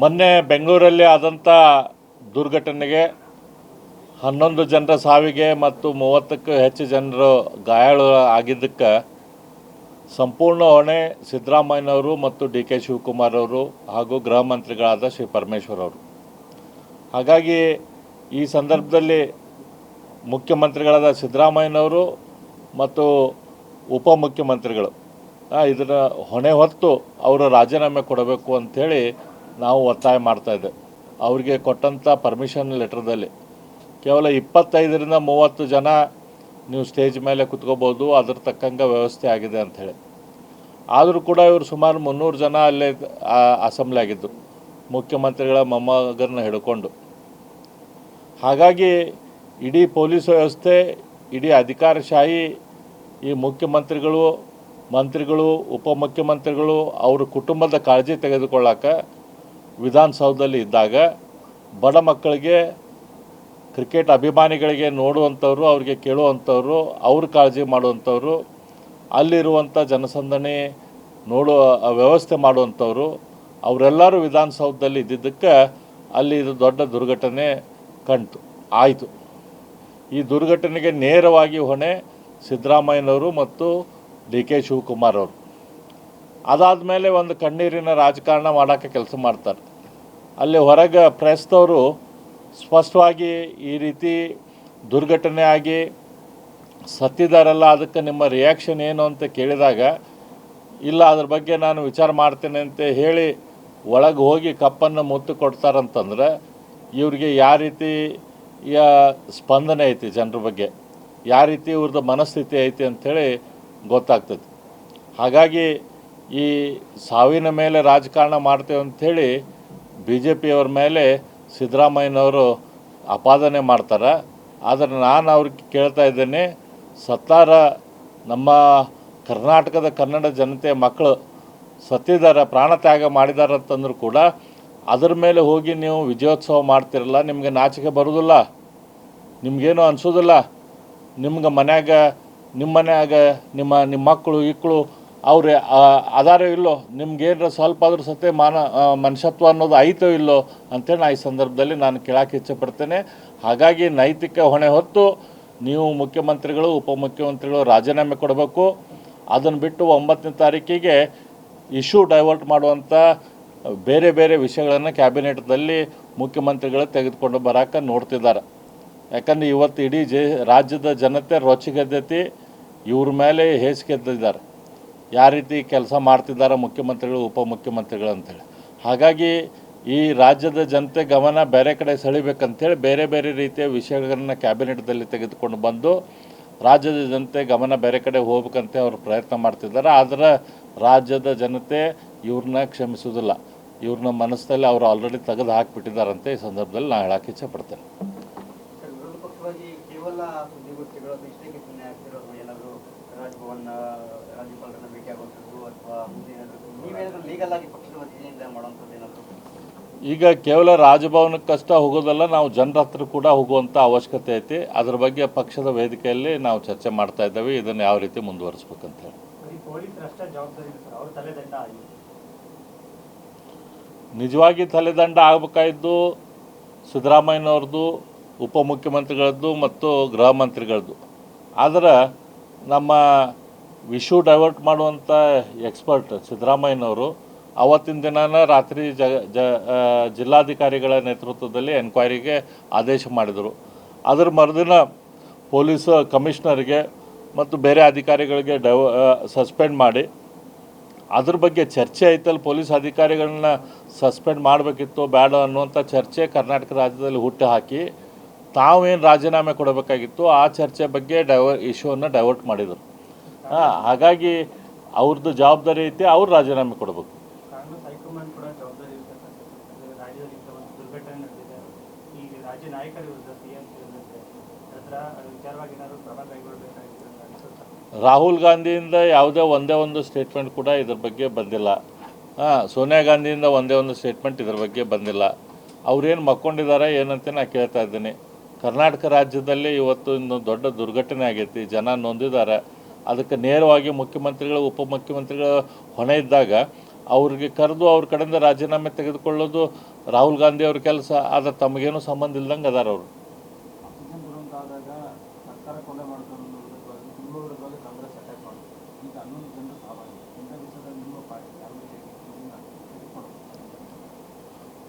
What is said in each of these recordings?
ಮೊನ್ನೆ ಬೆಂಗಳೂರಲ್ಲಿ ಆದಂಥ ದುರ್ಘಟನೆಗೆ ಹನ್ನೊಂದು ಜನರ ಸಾವಿಗೆ ಮತ್ತು ಮೂವತ್ತಕ್ಕೂ ಹೆಚ್ಚು ಜನರು ಗಾಯಾಳು ಆಗಿದ್ದಕ್ಕೆ ಸಂಪೂರ್ಣ ಹೊಣೆ ಸಿದ್ದರಾಮಯ್ಯನವರು ಮತ್ತು ಡಿ ಕೆ ಶಿವಕುಮಾರ್ ಅವರು ಹಾಗೂ ಗೃಹ ಮಂತ್ರಿಗಳಾದ ಶ್ರೀ ಪರಮೇಶ್ವರ್ ಅವರು. ಹಾಗಾಗಿ ಈ ಸಂದರ್ಭದಲ್ಲಿ ಮುಖ್ಯಮಂತ್ರಿಗಳಾದ ಸಿದ್ದರಾಮಯ್ಯನವರು ಮತ್ತು ಉಪಮುಖ್ಯಮಂತ್ರಿಗಳು ಇದರ ಹೊಣೆ ಹೊತ್ತು ಅವರು ರಾಜೀನಾಮೆ ಕೊಡಬೇಕು ಅಂಥೇಳಿ ನಾವು ಒತ್ತಾಯ ಮಾಡ್ತಾ ಅವ್ರಿಗೆ ಅವರಿಗೆ ಕೊಟ್ಟಂಥ ಪರ್ಮಿಷನ್ ಲೆಟ್ರದಲ್ಲಿ ಕೇವಲ ಇಪ್ಪತ್ತೈದರಿಂದ ಮೂವತ್ತು ಜನ ನೀವು ಸ್ಟೇಜ್ ಮೇಲೆ ಕುತ್ಕೋಬೋದು, ಅದ್ರ ತಕ್ಕಂಗೆ ವ್ಯವಸ್ಥೆ ಆಗಿದೆ ಅಂಥೇಳಿ ಆದರೂ ಕೂಡ ಇವರು ಸುಮಾರು ಮುನ್ನೂರು ಜನ ಅಲ್ಲೇ ಅಸೆಂಬ್ಲಿ ಆಗಿದ್ದರು ಮುಖ್ಯಮಂತ್ರಿಗಳ ಮೊಮ್ಮಗರನ್ನ ಹಿಡ್ಕೊಂಡು. ಹಾಗಾಗಿ ಇಡೀ ಪೊಲೀಸ್ ವ್ಯವಸ್ಥೆ, ಇಡೀ ಅಧಿಕಾರಶಾಹಿ, ಈ ಮುಖ್ಯಮಂತ್ರಿಗಳು, ಮಂತ್ರಿಗಳು, ಉಪಮುಖ್ಯಮಂತ್ರಿಗಳು, ಅವ್ರ ಕುಟುಂಬದ ಕಾಳಜಿ ತೆಗೆದುಕೊಳ್ಳೋಕೆ ವಿಧಾನಸೌಧದಲ್ಲಿ ಇದ್ದಾಗ ಬಡ ಮಕ್ಕಳಿಗೆ ಕ್ರಿಕೆಟ್ ಅಭಿಮಾನಿಗಳಿಗೆ ನೋಡುವಂಥವ್ರು, ಅವ್ರಿಗೆ ಕೇಳುವಂಥವ್ರು, ಅವ್ರ ಕಾಳಜಿ ಮಾಡುವಂಥವ್ರು, ಅಲ್ಲಿರುವಂಥ ಜನಸಂದಣಿ ನೋಡುವ ವ್ಯವಸ್ಥೆ ಮಾಡುವಂಥವ್ರು, ಅವರೆಲ್ಲರೂ ವಿಧಾನಸೌಧದಲ್ಲಿ ಇದ್ದಿದ್ದಕ್ಕೆ ಅಲ್ಲಿ ಇದು ದೊಡ್ಡ ದುರ್ಘಟನೆ ಕಂಡು ಆಯಿತು. ಈ ದುರ್ಘಟನೆಗೆ ನೇರವಾಗಿ ಹೊಣೆ ಸಿದ್ದರಾಮಯ್ಯನವರು ಮತ್ತು ಡಿ ಕೆ ಶಿವಕುಮಾರ್ ಅವರು. ಅದಾದಮೇಲೆ ಒಂದು ಕಣ್ಣೀರಿನ ರಾಜಕಾರಣ ಮಾಡೋಕ್ಕೆ ಕೆಲಸ ಮಾಡ್ತಾರೆ. ಅಲ್ಲಿ ಹೊರಗೆ ಪ್ರೆಸ್ದವರು ಸ್ಪಷ್ಟವಾಗಿ ಈ ರೀತಿ ದುರ್ಘಟನೆ ಆಗಿ ಸತ್ತಿದಾರಲ್ಲ, ಅದಕ್ಕೆ ನಿಮ್ಮ ರಿಯಾಕ್ಷನ್ ಏನು ಅಂತ ಕೇಳಿದಾಗ, ಇಲ್ಲ, ಅದ್ರ ಬಗ್ಗೆ ನಾನು ವಿಚಾರ ಮಾಡ್ತೇನೆ ಅಂತ ಹೇಳಿ ಒಳಗೆ ಹೋಗಿ ಕಪ್ಪನ್ನು ಮುತ್ತು ಕೊಡ್ತಾರಂತಂದ್ರೆ, ಇವ್ರಿಗೆ ಯಾವ ರೀತಿ ಸ್ಪಂದನೆ ಐತಿ ಜನರ ಬಗ್ಗೆ? ಯಾವ ರೀತಿ ಇವ್ರದ್ದು ಮನಸ್ಥಿತಿ ಐತಿ ಅಂಥೇಳಿ ಗೊತ್ತಾಗ್ತದೆ. ಹಾಗಾಗಿ ಈ ಸಾವಿನ ಮೇಲೆ ರಾಜಕಾರಣ ಮಾಡ್ತೇವೆ ಅಂಥೇಳಿ ಬಿ ಜೆ ಪಿಯವ್ರ ಮೇಲೆ ಸಿದ್ದರಾಮಯ್ಯನವರು ಅಪಾದನೆ ಮಾಡ್ತಾರೆ. ಆದರೆ ನಾನು ಅವ್ರಿಗೆ ಕೇಳ್ತಾ ಇದ್ದೇನೆ, ಸತ್ತಾರ ನಮ್ಮ ಕರ್ನಾಟಕದ ಕನ್ನಡ ಜನತೆ ಮಕ್ಕಳು ಸತ್ತಿದ್ದಾರೆ, ಪ್ರಾಣ ತ್ಯಾಗ ಮಾಡಿದ್ದಾರೆ ಅಂತಂದ್ರೂ ಕೂಡ ಅದರ ಮೇಲೆ ಹೋಗಿ ನೀವು ವಿಜಯೋತ್ಸವ ಮಾಡ್ತಿರಲ್ಲ, ನಿಮಗೆ ನಾಚಿಕೆ ಬರೋದಿಲ್ಲ ನಿಮಗೇನು ಅನಿಸೋದಿಲ್ಲ. ನಿಮ್ಗೆ ಮನ್ಯಾಗ ನಿಮ್ಮ ಮನ್ಯಾಗ ನಿಮ್ಮ ನಿಮ್ಮ ಮಕ್ಕಳು ಇಕ್ಕಳು ಅವ್ರೆ ಅದಾರೋ ಇಲ್ಲೋ, ನಿಮ್ಗೇನಾರ ಸ್ವಲ್ಪ ಆದ್ರೂ ಸತೆ ಮಾನ ಮನುಷ್ಯತ್ವ ಅನ್ನೋದು ಐತೋ ಇಲ್ಲೋ ಅಂತೇಳಿ ನಾ ಈ ಸಂದರ್ಭದಲ್ಲಿ ನಾನು ಕೇಳಕ್ಕೆ ಇಚ್ಛೆಪಡ್ತೇನೆ ಹಾಗಾಗಿ ನೈತಿಕ ಹೊಣೆ ಹೊತ್ತು ನೀವು ಮುಖ್ಯಮಂತ್ರಿಗಳು, ಉಪಮುಖ್ಯಮಂತ್ರಿಗಳು ರಾಜೀನಾಮೆ ಕೊಡಬೇಕು. ಅದನ್ನು ಬಿಟ್ಟು ಒಂಬತ್ತನೇ ತಾರೀಕಿಗೆ ಇಶ್ಯೂ ಡೈವರ್ಟ್ ಮಾಡುವಂಥ ಬೇರೆ ಬೇರೆ ವಿಷಯಗಳನ್ನು ಕ್ಯಾಬಿನೆಟ್ದಲ್ಲಿ ಮುಖ್ಯಮಂತ್ರಿಗಳು ತೆಗೆದುಕೊಂಡು ಬರೋಕೆ ನೋಡ್ತಿದ್ದಾರೆ. ಯಾಕಂದ್ರೆ ಇವತ್ತು ಇಡೀ ಜೆ, ರಾಜ್ಯದ ಜನತೆ ರೊಚ್ಚಿಗೆದ್ದೈತಿ, ಇವ್ರ ಮೇಲೆ ಹೇಸಿಗೆದ್ದಿದ್ದಾರೆ ಯಾವ ರೀತಿ ಕೆಲಸ ಮಾಡ್ತಿದ್ದಾರೆ ಮುಖ್ಯಮಂತ್ರಿಗಳು, ಉಪಮುಖ್ಯಮಂತ್ರಿಗಳು ಅಂತೇಳಿ. ಹಾಗಾಗಿ ಈ ರಾಜ್ಯದ ಜನತೆ ಗಮನ ಬೇರೆ ಕಡೆ ಸೆಳಿಬೇಕಂತೇಳಿ ಬೇರೆ ಬೇರೆ ರೀತಿಯ ವಿಷಯಗಳನ್ನು ಕ್ಯಾಬಿನೆಟ್ದಲ್ಲಿ ತೆಗೆದುಕೊಂಡು ಬಂದು ರಾಜ್ಯದ ಜನತೆ ಗಮನ ಬೇರೆ ಕಡೆ ಹೋಗ್ಬೇಕಂತ ಅವರು ಪ್ರಯತ್ನ ಮಾಡ್ತಿದ್ದಾರೆ. ಆದರೆ ರಾಜ್ಯದ ಜನತೆ ಇವ್ರನ್ನ ಕ್ಷಮಿಸೋದಿಲ್ಲ ಇವ್ರನ್ನ ಮನಸ್ಸಲ್ಲಿ ಅವರು ಆಲ್ರೆಡಿ ತೆಗೆದು ಹಾಕಿಬಿಟ್ಟಿದ್ದಾರಂತೆ. ಈ ಸಂದರ್ಭದಲ್ಲಿ ನಾನು ಹೇಳಕ್ಕೆ ಇಚ್ಛೆಪಡ್ತೇನೆ ಈಗ ಕೇವಲ ರಾಜಭವನಕ್ಕಷ್ಟ ಹೋಗೋದಲ್ಲ ನಾವು ಜನರ ಹತ್ರ ಕೂಡ ಹೋಗುವಂತ ಅವಶ್ಯಕತೆ ಐತಿ. ಅದ್ರ ಬಗ್ಗೆ ಪಕ್ಷದ ವೇದಿಕೆಯಲ್ಲಿ ನಾವು ಚರ್ಚೆ ಮಾಡ್ತಾ ಇದ್ದೇವೆ. ಇದನ್ನು ಯಾವ ರೀತಿ ಮುಂದುವರಿಸ್ಬೇಕಂತ ಹೇಳಿ. ನಿಜವಾಗಿ ತಲೆದಂಡ ಆಗಬೇಕಾಯಿದ್ದು ಸಿದ್ದರಾಮಯ್ಯನವ್ರದ್ದು ಉಪಮುಖ್ಯಮಂತ್ರಿಗಳದ್ದು ಮತ್ತು ಗೃಹ ಮಂತ್ರಿಗಳದ್ದು. ಆದರೆ ನಮ್ಮ ವಿಶ್ಯೂ ಡೈವರ್ಟ್ ಮಾಡುವಂಥ ಎಕ್ಸ್ಪರ್ಟ್ ಸಿದ್ದರಾಮಯ್ಯನವರು ಅವತ್ತಿನ ದಿನಾನ ರಾತ್ರಿ ಜ ಜ ಜಿಲ್ಲಾಧಿಕಾರಿಗಳ ನೇತೃತ್ವದಲ್ಲಿ ಎನ್ಕ್ವೈರಿಗೆ ಆದೇಶ ಮಾಡಿದರು. ಅದರ ಮರುದಿನ ಪೊಲೀಸ್ ಕಮಿಷನರ್ಗೆ ಮತ್ತು ಬೇರೆ ಅಧಿಕಾರಿಗಳಿಗೆ ಡೈವ ಸಸ್ಪೆಂಡ್ ಮಾಡಿ. ಅದ್ರ ಬಗ್ಗೆ ಚರ್ಚೆ ಐತಲ್ಲಿ, ಪೊಲೀಸ್ ಅಧಿಕಾರಿಗಳನ್ನ ಸಸ್ಪೆಂಡ್ ಮಾಡಬೇಕಿತ್ತು ಬೇಡ ಅನ್ನುವಂಥ ಚರ್ಚೆ ಕರ್ನಾಟಕ ರಾಜ್ಯದಲ್ಲಿ ಹುಟ್ಟು ಹಾಕಿ, ತಾವೇನು ರಾಜೀನಾಮೆ ಕೊಡಬೇಕಾಗಿತ್ತು ಆ ಚರ್ಚೆ ಬಗ್ಗೆ ಡೈವರ್ ಇಶ್ಯೂವನ್ನು ಡೈವರ್ಟ್ ಮಾಡಿದರು. ಹಾಗಾಗಿ ಅವ್ರದ್ದು ಜವಾಬ್ದಾರಿ ಐತೆ ಅವ್ರು ರಾಜೀನಾಮೆ ಕೊಡಬೇಕು. ರಾಹುಲ್ ಗಾಂಧಿಯಿಂದ ಯಾವುದೇ ಒಂದೇ ಒಂದು ಸ್ಟೇಟ್ಮೆಂಟ್ ಕೂಡ ಇದ್ರ ಬಗ್ಗೆ ಬಂದಿಲ್ಲ. ಹಾಂ ಸೋನಿಯಾ ಗಾಂಧಿಯಿಂದ ಒಂದೇ ಒಂದು ಸ್ಟೇಟ್ಮೆಂಟ್ ಇದ್ರ ಬಗ್ಗೆ ಬಂದಿಲ್ಲ. ಅವ್ರೇನು ಮಕ್ಕೊಂಡಿದ್ದಾರೆ ಏನಂತ ನಾನು ಕೇಳ್ತಾ ಇದ್ದೀನಿ. ಕರ್ನಾಟಕ ರಾಜ್ಯದಲ್ಲಿ ಇವತ್ತು ಇನ್ನೊಂದು ದೊಡ್ಡ ದುರ್ಘಟನೆ ಆಗೈತಿ. ಜನ ನೊಂದಿದ್ದಾರೆ. ಅದಕ್ಕೆ ನೇರವಾಗಿ ಮುಖ್ಯಮಂತ್ರಿಗಳು ಉಪಮುಖ್ಯಮಂತ್ರಿಗಳ ಹೊಣೆ ಇದ್ದಾಗ ಅವ್ರಿಗೆ ಕರೆದು ಅವ್ರ ಕಡೆಯಿಂದ ರಾಜೀನಾಮೆ ತೆಗೆದುಕೊಳ್ಳೋದು ರಾಹುಲ್ ಗಾಂಧಿ ಅವ್ರ ಕೆಲಸ. ಆದರೆ ತಮಗೇನು ಸಂಬಂಧ ಇಲ್ದಂಗೆ ಅದಾರ ಅವರು.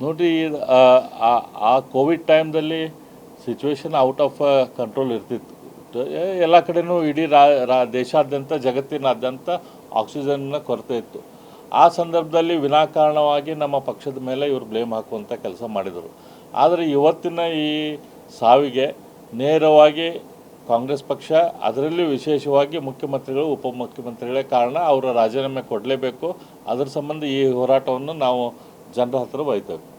ನೋಡಿರಿ ಆ, ಕೋವಿಡ್ ಟೈಮ್ದಲ್ಲಿ ಸಿಚುವೇಶನ್ ಔಟ್ ಆಫ್ ಕಂಟ್ರೋಲ್ ಇರ್ತಿತ್ತು. ಎಲ್ಲ ಕಡೆನೂ ಇಡೀ ರಾ, ರಾ- ದೇಶಾದ್ಯಂತ, ಜಗತ್ತಿನಾದ್ಯಂತ ಆಕ್ಸಿಜನ್ನ ಕೊರತೆ ಇತ್ತು. ಆ ಸಂದರ್ಭದಲ್ಲಿ ವಿನಾಕಾರಣವಾಗಿ ನಮ್ಮ ಪಕ್ಷದ ಮೇಲೆ ಇವರು ಬ್ಲೇಮ್ ಹಾಕುವಂಥ ಕೆಲಸ ಮಾಡಿದರು. ಆದರೆ ಇವತ್ತಿನ ಈ ಸಾವಿಗೆ ನೇರವಾಗಿ ಕಾಂಗ್ರೆಸ್ ಪಕ್ಷ, ಅದರಲ್ಲೂ ವಿಶೇಷವಾಗಿ ಮುಖ್ಯಮಂತ್ರಿಗಳು, ಉಪಮುಖ್ಯಮಂತ್ರಿಗಳೇ ಕಾರಣ ಅವರ ರಾಜೀನಾಮೆ ಕೊಡಲೇಬೇಕು. ಅದರ ಸಂಬಂಧ ಈ ಹೋರಾಟವನ್ನು ನಾವು ಜನರ ಹತ್ರ ಒಯ್ತೇವೆ